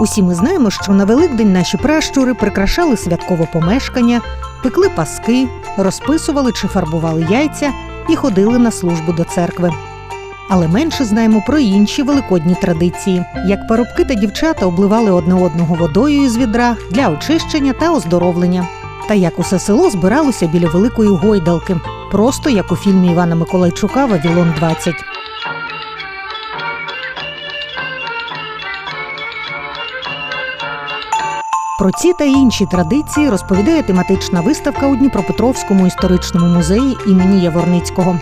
Усі ми знаємо, що на Великдень наші пращури прикрашали святкове помешкання, пекли паски, розписували чи фарбували яйця і ходили на службу до церкви. Але менше знаємо про інші великодні традиції, як парубки та дівчата обливали одне одного водою із відра для очищення та оздоровлення. Та як усе село збиралося біля великої гойдалки, просто як у фільмі Івана Миколайчука Вавілон 20 Про ці та інші традиції розповідає тематична виставка у Дніпропетровському історичному музеї імені Яворницького.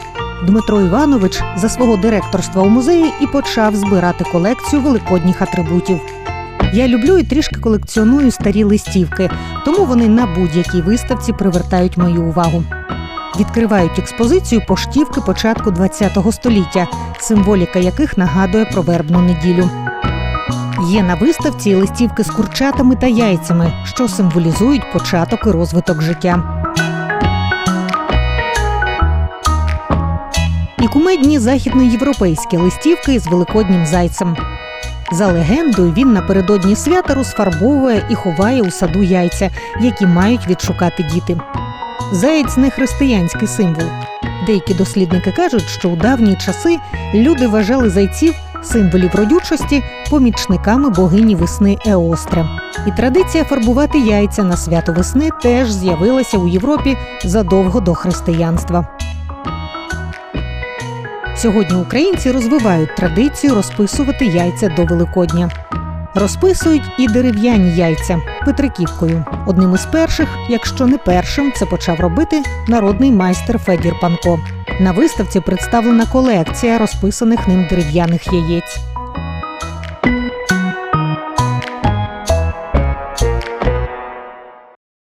Дмитро Іванович за свого директорства у музеї і почав збирати колекцію великодніх атрибутів. Я люблю і трішки колекціоную старі листівки, тому вони на будь-якій виставці привертають мою увагу. Відкривають експозицію поштівки початку ХХ століття, символіка яких нагадує про вербну неділю. Є на виставці листівки з курчатами та яйцями, що символізують початок і розвиток життя. І кумедні західноєвропейські листівки з великоднім зайцем. За легендою, він напередодні свята розфарбовує і ховає у саду яйця, які мають відшукати діти. Заєць не християнський символ. Деякі дослідники кажуть, що у давні часи люди вважали зайців символів родючості помічниками богині весни Еостре. І традиція фарбувати яйця на свято весни теж з'явилася у Європі задовго до християнства. Сьогодні українці розвивають традицію розписувати яйця до Великодня. Розписують і дерев'яні яйця петриківкою. Одним із перших, якщо не першим, це почав робити народний майстер Федір Панко. На виставці представлена колекція розписаних ним дерев'яних яєць.